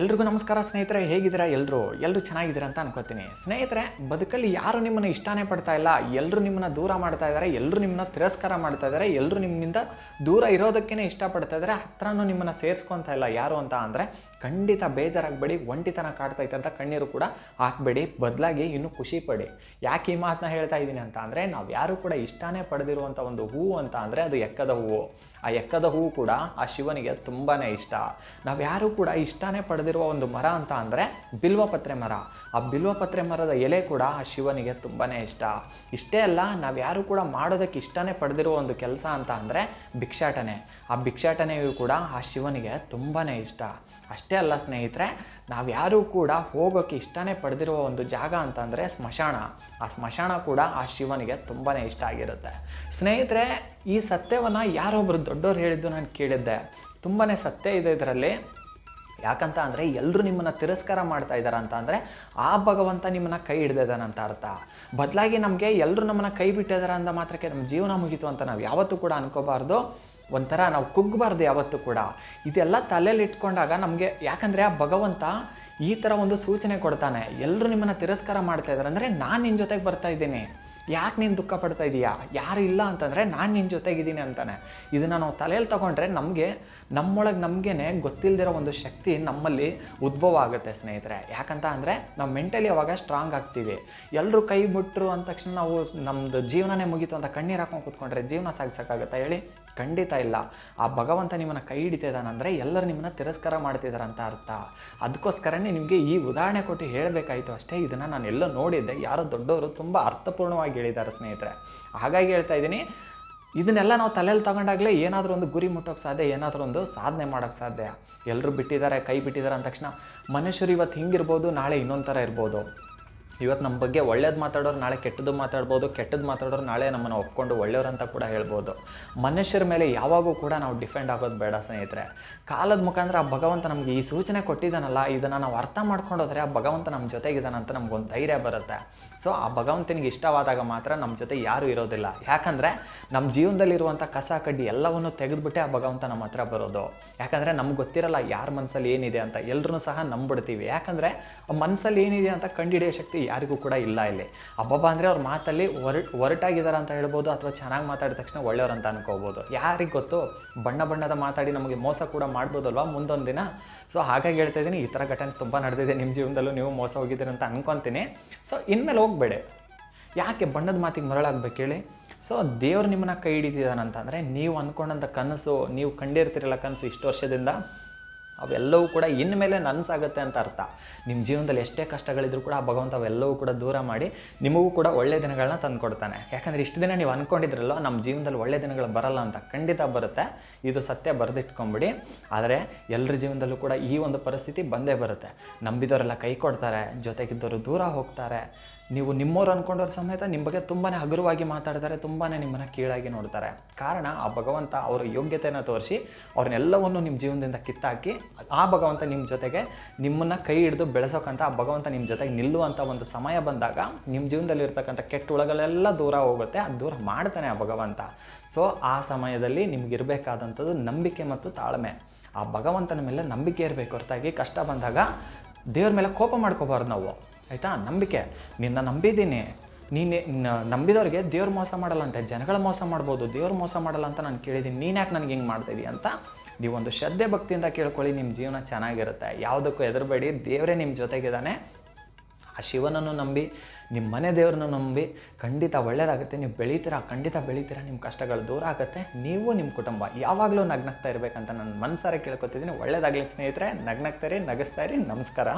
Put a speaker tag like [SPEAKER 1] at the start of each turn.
[SPEAKER 1] ಎಲ್ರಿಗೂ ನಮಸ್ಕಾರ ಸ್ನೇಹಿತರೆ, ಹೇಗಿದ್ದೀರಾ ಎಲ್ಲರೂ ಎಲ್ಲರೂ ಚೆನ್ನಾಗಿದ್ದೀರಾ ಅಂತ ಅನ್ಕೋತೀನಿ. ಸ್ನೇಹಿತರೆ, ಬದುಕಲ್ಲಿ ಯಾರು ನಿಮ್ಮನ್ನು ಇಷ್ಟನೇ ಪಡ್ತಾ ಇಲ್ಲ ಎಲ್ಲರೂ ನಿಮ್ಮನ್ನ ದೂರ ಮಾಡ್ತಾ ಇದ್ದಾರೆ ಎಲ್ಲರೂ ನಿಮ್ಮನ್ನ ತಿರಸ್ಕಾರ ಮಾಡ್ತಾ ಇದ್ದಾರೆ ಎಲ್ಲರೂ ನಿಮ್ಮಿಂದ ದೂರ ಇರೋದಕ್ಕೇ ಇಷ್ಟಪಡ್ತಾ ಇದ್ದಾರೆ, ಹತ್ರನೂ ನಿಮ್ಮನ್ನು ಸೇರಿಸ್ಕೊತಾ ಇಲ್ಲ ಯಾರು ಅಂತ ಅಂದರೆ ಖಂಡಿತ ಬೇಜಾರಾಗಬೇಡಿ, ಒಂಟಿತನ ಕಾಡ್ತಾ ಇತ್ತು ಅಂತ ಕಣ್ಣೀರು ಕೂಡ ಹಾಕಬೇಡಿ, ಬದಲಾಗಿ ಇನ್ನೂ ಖುಷಿ ಪಡಿ. ಯಾಕೆ ಈ ಮಾತನ್ನ ಹೇಳ್ತಾ ಇದ್ದೀನಿ ಅಂತ ಅಂದರೆ, ನಾವು ಯಾರು ಕೂಡ ಇಷ್ಟನೇ ಪಡೆದಿರುವಂಥ ಒಂದು ಹೂವು ಅಂತ ಅಂದರೆ ಅದು ಎಕ್ಕದ ಹೂವು. ಆ ಎಕ್ಕದ ಹೂವು ಕೂಡ ಆ ಶಿವನಿಗೆ ತುಂಬಾ ಇಷ್ಟ. ನಾವು ಯಾರು ಕೂಡ ಇಷ್ಟನೇ ಪಡೆದಿರುವ ಒಂದು ಮರ ಅಂತ ಅಂದರೆ ಬಿಲ್ವಪತ್ರೆ ಮರ. ಆ ಬಿಲ್ವಪತ್ರೆ ಮರದ ಎಲೆ ಕೂಡ ಆ ಶಿವನಿಗೆ ತುಂಬಾ ಇಷ್ಟ. ಇಷ್ಟೇ ಅಲ್ಲ, ನಾವು ಯಾರು ಕೂಡ ಮಾಡೋದಕ್ಕೆ ಇಷ್ಟನೇ ಪಡೆದಿರುವ ಒಂದು ಕೆಲಸ ಅಂತ ಅಂದರೆ ಭಿಕ್ಷಾಟನೆ. ಆ ಭಿಕ್ಷಾಟನೆಯು ಕೂಡ ಆ ಶಿವನಿಗೆ ತುಂಬಾ ಇಷ್ಟ. ಅಷ್ಟೇ ಅಲ್ಲ ಸ್ನೇಹಿತರೆ, ನಾವು ಯಾರೂ ಕೂಡ ಹೋಗೋಕ್ಕೆ ಇಷ್ಟನೇ ಪಡೆದಿರುವ ಒಂದು ಜಾಗ ಅಂತಂದರೆ ಸ್ಮಶಾನ. ಆ ಸ್ಮಶಾನ ಕೂಡ ಆ ಶಿವನಿಗೆ ತುಂಬಾ ಇಷ್ಟ ಆಗಿರುತ್ತೆ. ಸ್ನೇಹಿತರೆ, ಈ ಸತ್ಯವನ್ನು ಯಾರೊಬ್ಬರು ದೊಡ್ಡವ್ರು ಹೇಳಿದ್ದು ನಾನು ಕೇಳಿದ್ದೆ. ತುಂಬಾ ಸತ್ಯ ಇದೆ ಇದರಲ್ಲಿ. ಯಾಕಂತ ಅಂದರೆ ಎಲ್ಲರೂ ನಿಮ್ಮನ್ನು ತಿರಸ್ಕಾರ ಮಾಡ್ತಾ ಇದ್ದಾರೆ ಅಂತ ಅಂದರೆ ಆ ಭಗವಂತ ನಿಮ್ಮನ್ನು ಕೈ ಹಿಡ್ದಿದ್ದಾನಂತ ಅರ್ಥ. ಬದಲಾಗಿ ನಮಗೆ ಎಲ್ಲರೂ ನಮ್ಮನ್ನು ಕೈ ಬಿಟ್ಟಿದ್ದಾರೆ ಅಂದ ಮಾತ್ರಕ್ಕೆ ನಮ್ಮ ಜೀವನ ಮುಗೀತು ಅಂತ ನಾವು ಯಾವತ್ತೂ ಕೂಡ ಅನ್ಕೋಬಾರ್ದು. ಒಂಥರ ನಾವು ಕುಗ್ಗಬಾರ್ದು ಯಾವತ್ತೂ ಕೂಡ. ಇದೆಲ್ಲ ತಲೆಯಲ್ಲಿ ಇಟ್ಕೊಂಡಾಗ ನಮಗೆ ಯಾಕಂದರೆ ಆ ಭಗವಂತ ಈ ಥರ ಒಂದು ಸೂಚನೆ ಕೊಡ್ತಾನೆ. ಎಲ್ಲರೂ ನಿಮ್ಮನ್ನು ತಿರಸ್ಕಾರ ಮಾಡ್ತಾ ಇದ್ದಾರೆ ಅಂದರೆ ನಾನು ನಿನ್ನ ಜೊತೆಗೆ ಬರ್ತಾ ಇದ್ದೀನಿ. ಯಾಕೆ ನೀನು ದುಃಖ ಪಡ್ತಾ ಇದೀಯಾ? ಯಾರು ಇಲ್ಲ ಅಂತಂದರೆ ನಾನು ನಿನ್ನ ಜೊತೆಗಿದ್ದೀನಿ ಅಂತಾನೆ. ಇದನ್ನು ನಾವು ತಲೆಯಲ್ಲಿ ತಗೊಂಡ್ರೆ ನಮಗೆ, ನಮ್ಮೊಳಗೆ ನಮಗೇ ಗೊತ್ತಿಲ್ಲದಿರೋ ಒಂದು ಶಕ್ತಿ ನಮ್ಮಲ್ಲಿ ಉದ್ಭವ ಆಗುತ್ತೆ ಸ್ನೇಹಿತರೆ. ಯಾಕಂತ ಅಂದರೆ ನಾವು ಮೆಂಟಲಿ ಅವಾಗ ಸ್ಟ್ರಾಂಗ್ ಆಗ್ತೀವಿ. ಎಲ್ಲರೂ ಕೈ ಬಿಟ್ಟರು ಅಂದ ತಕ್ಷಣ ನಾವು ನಮ್ಮದು ಜೀವನನೇ ಮುಗೀತು ಅಂತ ಕಣ್ಣೀರು ಹಾಕೊಂಡು ಕೂತ್ಕೊಂಡ್ರೆ ಜೀವನ ಸಾಗಿಸೋಕ್ಕಾಗತ್ತಾ ಹೇಳಿ? ಖಂಡಿತ ಇಲ್ಲ. ಆ ಭಗವಂತ ನಿಮ್ಮನ್ನು ಕೈ ಹಿಡಿತಿದ್ದಾನಂದರೆ ಎಲ್ಲರೂ ನಿಮ್ಮನ್ನು ತಿರಸ್ಕಾರ ಮಾಡ್ತಿದ್ದಾರೆ ಅಂತ ಅರ್ಥ. ಅದಕ್ಕೋಸ್ಕರನೇ ನಿಮಗೆ ಈ ಉದಾಹರಣೆ ಕೊಟ್ಟು ಹೇಳಬೇಕಾಯಿತು ಅಷ್ಟೇ. ಇದನ್ನು ನಾನು ಎಲ್ಲ ನೋಡಿದ್ದೆ. ಯಾರೋ ದೊಡ್ಡವರು ತುಂಬ ಅರ್ಥಪೂರ್ಣವಾಗಿ ಹೇಳಿದ್ದಾರೆ ಸ್ನೇಹಿತರೆ. ಹಾಗಾಗಿ ಹೇಳ್ತಾ ಇದ್ದೀನಿ, ಇದನ್ನೆಲ್ಲ ನಾವು ತಲೆಯಲ್ಲಿ ತಗೊಂಡಾಗಲೇ ಏನಾದರೂ ಒಂದು ಗುರಿ ಮುಟ್ಟೋಕ್ಕೆ ಸಾಧ್ಯ, ಏನಾದರೂ ಒಂದು ಸಾಧನೆ ಮಾಡೋಕ್ಕೆ ಸಾಧ್ಯ. ಎಲ್ಲರೂ ಬಿಟ್ಟಿದ್ದಾರೆ, ಕೈ ಬಿಟ್ಟಿದ್ದಾರೆ ಅಂದ ತಕ್ಷಣ ಮನುಷ್ಯರು ಇವತ್ತು ಹಿಂಗಿರ್ಬೋದು, ನಾಳೆ ಇನ್ನೊಂದು ಥರ ಇರ್ಬೋದು. ಇವತ್ತು ನಮ್ಮ ಬಗ್ಗೆ ಒಳ್ಳೇದು ಮಾತಾಡೋರು ನಾಳೆ ಕೆಟ್ಟದ್ದು ಮಾತಾಡ್ಬೋದು ಕೆಟ್ಟದ್ದು ಮಾತಾಡೋರು ನಾಳೆ ನಮ್ಮನ್ನು ಒಪ್ಕೊಂಡು ಒಳ್ಳೆಯವ್ರು ಅಂತ ಕೂಡ ಹೇಳ್ಬೋದು. ಮನುಷ್ಯರ ಮೇಲೆ ಯಾವಾಗೂ ಕೂಡ ನಾವು ಡಿಫೆಂಡ್ ಆಗೋದು ಬೇಡ ಸ್ನೇಹಿತರೆ. ಕಾಲದ ಮುಖಾಂತರ ಆ ಭಗವಂತ ನಮಗೆ ಈ ಸೂಚನೆ ಕೊಟ್ಟಿದ್ದಾನಲ್ಲ, ಇದನ್ನು ನಾವು ಅರ್ಥ ಮಾಡ್ಕೊಂಡೋದ್ರೆ ಆ ಭಗವಂತ ನಮ್ಮ ಜೊತೆಗಿದ್ದಾನಂತ ನಮ್ಗೊಂದು ಧೈರ್ಯ ಬರುತ್ತೆ. ಸೊ ಆ ಭಗವಂತನಿಗೆ ಇಷ್ಟವಾದಾಗ ಮಾತ್ರ ನಮ್ಮ ಜೊತೆ ಯಾರೂ ಇರೋದಿಲ್ಲ. ಯಾಕಂದರೆ ನಮ್ಮ ಜೀವನದಲ್ಲಿರುವಂಥ ಕಸ, ಕಡ್ಡಿ ಎಲ್ಲವನ್ನು ತೆಗೆದುಬಿಟ್ಟೆ ಆ ಭಗವಂತ ನಮ್ಮ ಹತ್ರ ಬರೋದು. ಯಾಕಂದರೆ ನಮ್ಗೆ ಗೊತ್ತಿರಲ್ಲ ಯಾರ ಮನಸ್ಸಲ್ಲಿ ಏನಿದೆ ಅಂತ. ಎಲ್ಲರೂ ಸಹ ನಂಬಿಡ್ತೀವಿ. ಯಾಕಂದರೆ ಮನಸ್ಸಲ್ಲಿ ಏನಿದೆ ಅಂತ ಕಂಡುಹಿಡಿಯೋ ಶಕ್ತಿ ಯಾರಿಗೂ ಕೂಡ ಇಲ್ಲ ಇಲ್ಲಿ. ಅಬ್ಬಬ್ಬ ಅಂದರೆ ಅವ್ರ ಮಾತಲ್ಲಿ ಒರಟ್ ಒರಟಾಗಿದ್ದಾರೆ ಅಂತ ಹೇಳ್ಬೋದು ಅಥವಾ ಚೆನ್ನಾಗಿ ಮಾತಾಡಿದ ತಕ್ಷಣ ಒಳ್ಳೆಯವ್ರು ಅಂತ ಅನ್ಕೋಬೋದು. ಯಾರಿಗೆ ಗೊತ್ತು? ಬಣ್ಣ ಬಣ್ಣದ ಮಾತಾಡಿ ನಮಗೆ ಮೋಸ ಕೂಡ ಮಾಡ್ಬೋದಲ್ವಾ ಮುಂದೊಂದು ದಿನ ಸೊ ಹಾಗಾಗಿ ಹೇಳ್ತಾ ಇದ್ದೀನಿ, ಈ ಥರ ಘಟನೆ ತುಂಬ ನಡೆದಿದೆ ನಿಮ್ಮ ಜೀವನದಲ್ಲೂ, ನೀವು ಮೋಸ ಹೋಗಿದ್ದೀರಿ ಅಂತ ಅನ್ಕೊತೀನಿ. ಸೊ ಇನ್ಮೇಲೆ ಹೋಗಬೇಡಿ. ಯಾಕೆ ಬಣ್ಣದ ಮಾತಿಗೆ ಮರಳಾಗ್ಬೇಕು ಹೇಳಿ? ಸೊ ದೇವ್ರು ನಿಮ್ಮನ್ನ ಕೈ ಹಿಡಿದಿದ್ದಾನಂತಂದರೆ, ನೀವು ಅಂದ್ಕೊಂಡಂಥ ಕನಸು, ನೀವು ಕಂಡಿರ್ತಿರಲ್ಲ ಕನಸು ಇಷ್ಟು ವರ್ಷದಿಂದ ಅವೆಲ್ಲವೂ ಕೂಡ ಇನ್ಮೇಲೆ ನನಸಾಗುತ್ತೆ ಅಂತ ಅರ್ಥ. ನಿಮ್ಮ ಜೀವನದಲ್ಲಿ ಎಷ್ಟೇ ಕಷ್ಟಗಳಿದ್ರು ಕೂಡ ಆ ಭಗವಂತ ಅವೆಲ್ಲವೂ ಕೂಡ ದೂರ ಮಾಡಿ ನಿಮಗೂ ಕೂಡ ಒಳ್ಳೆ ದಿನಗಳನ್ನ ತಂದುಕೊಡ್ತಾನೆ ಯಾಕಂದರೆ ಇಷ್ಟು ದಿನ ನೀವು ಅಂದ್ಕೊಂಡಿದ್ರಲ್ಲೋ ನಮ್ಮ ಜೀವನದಲ್ಲಿ ಒಳ್ಳೆ ದಿನಗಳು ಬರಲ್ಲ ಅಂತ ಖಂಡಿತ ಬರುತ್ತೆ. ಇದು ಸತ್ಯ ಬರೆದಿಟ್ಕೊಂಬಿಡಿ. ಆದರೆ ಎಲ್ಲರ ಜೀವನದಲ್ಲೂ ಕೂಡ ಈ ಒಂದು ಪರಿಸ್ಥಿತಿ ಬಂದೇ ಬರುತ್ತೆ. ನಂಬಿದವರೆಲ್ಲ ಕೈ ಕೊಡ್ತಾರೆ, ಜೊತೆಗಿದ್ದವರು ದೂರ ಹೋಗ್ತಾರೆ. ನೀವು ನಿಮ್ಮವ್ರು ಅಂದ್ಕೊಂಡವ್ರ ಸಮೇತ ನಿಮ್ಮ ಬಗ್ಗೆ ತುಂಬಾ ಹಗುರವಾಗಿ ಮಾತಾಡ್ತಾರೆ ತುಂಬಾ ನಿಮ್ಮನ್ನು ಕೀಳಾಗಿ ನೋಡ್ತಾರೆ. ಕಾರಣ ಆ ಭಗವಂತ ಅವರ ಯೋಗ್ಯತೆಯನ್ನು ತೋರಿಸಿ ಅವ್ರನ್ನೆಲ್ಲವನ್ನು ನಿಮ್ಮ ಜೀವನದಿಂದ ಕಿತ್ತಾಕಿ ಆ ಭಗವಂತ ನಿಮ್ಮ ಜೊತೆಗೆ ನಿಮ್ಮನ್ನು ಕೈ ಹಿಡಿದು ಬೆಳೆಸೋಕ್ಕಂತ ಆ ಭಗವಂತ ನಿಮ್ಮ ಜೊತೆಗೆ ನಿಲ್ಲುವಂಥ ಒಂದು ಸಮಯ ಬಂದಾಗ ನಿಮ್ಮ ಜೀವನದಲ್ಲಿ ಇರ್ತಕ್ಕಂಥ ಕೆಟ್ಟ ಹುಳಗಳೆಲ್ಲ ದೂರ ಹೋಗುತ್ತೆ, ಅದು ದೂರ ಮಾಡ್ತಾನೆ ಆ ಭಗವಂತ. ಸೊ ಆ ಸಮಯದಲ್ಲಿ ನಿಮಗಿರಬೇಕಾದಂಥದ್ದು ನಂಬಿಕೆ ಮತ್ತು ತಾಳ್ಮೆ. ಆ ಭಗವಂತನ ಮೇಲೆ ನಂಬಿಕೆ ಇರಬೇಕು ಹೊರತಾಗಿ ಕಷ್ಟ ಬಂದಾಗ ದೇವ್ರ ಮೇಲೆ ಕೋಪ ಮಾಡ್ಕೋಬಾರ್ದು ನಾವು. ಆಯಿತಾ? ನಂಬಿಕೆ. ನಿನ್ನ ನಂಬಿದ್ದೀನಿ. ನೀನು ನಂಬಿದವ್ರಿಗೆ ದೇವ್ರು ಮೋಸ ಮಾಡಲ್ಲ ಅಂತ, ಜನಗಳ ಮೋಸ ಮಾಡ್ಬೋದು, ದೇವ್ರು ಮೋಸ ಮಾಡಲ್ಲ ಅಂತ ನಾನು ಕೇಳಿದ್ದೀನಿ ನೀನು ಯಾಕೆ ನನಗೆ ಹಿಂಗೆ ಮಾಡ್ತೀವಿ ಅಂತ ನೀವೊಂದು ಶ್ರದ್ಧೆ ಭಕ್ತಿಯಿಂದ ಕೇಳ್ಕೊಳ್ಳಿ ನಿಮ್ಮ ಜೀವನ ಚೆನ್ನಾಗಿರುತ್ತೆ. ಯಾವುದಕ್ಕೂ ಹೆದರಬೇಡಿ, ದೇವರೇ ನಿಮ್ಮ ಜೊತೆಗಿದ್ದಾನೆ. ಆ ಶಿವನನ್ನು ನಂಬಿ ನಿಮ್ಮ ಮನೆ ದೇವ್ರನ್ನ ನಂಬಿ, ಖಂಡಿತ ಒಳ್ಳೆಯದಾಗುತ್ತೆ ನೀವು ಬೆಳೀತೀರಾ, ಖಂಡಿತ ಬೆಳೀತೀರಾ. ನಿಮ್ಮ ಕಷ್ಟಗಳು ದೂರ ಆಗುತ್ತೆ. ನೀವು ನಿಮ್ಮ ಕುಟುಂಬ. ಯಾವಾಗಲೂ ನಗ್ನಗ್ತಾ ಇರಬೇಕಂತ ನಾನು ಮನಸಾರೆ ಕೇಳ್ಕೊತಿದ್ದೀನಿ. ಒಳ್ಳೇದಾಗಲಿ ಸ್ನೇಹಿತರೆ ನಗ್ನಗ್ತಾರಿ ನಗಿಸ್ತಾ ಇರಿ. ನಮಸ್ಕಾರ.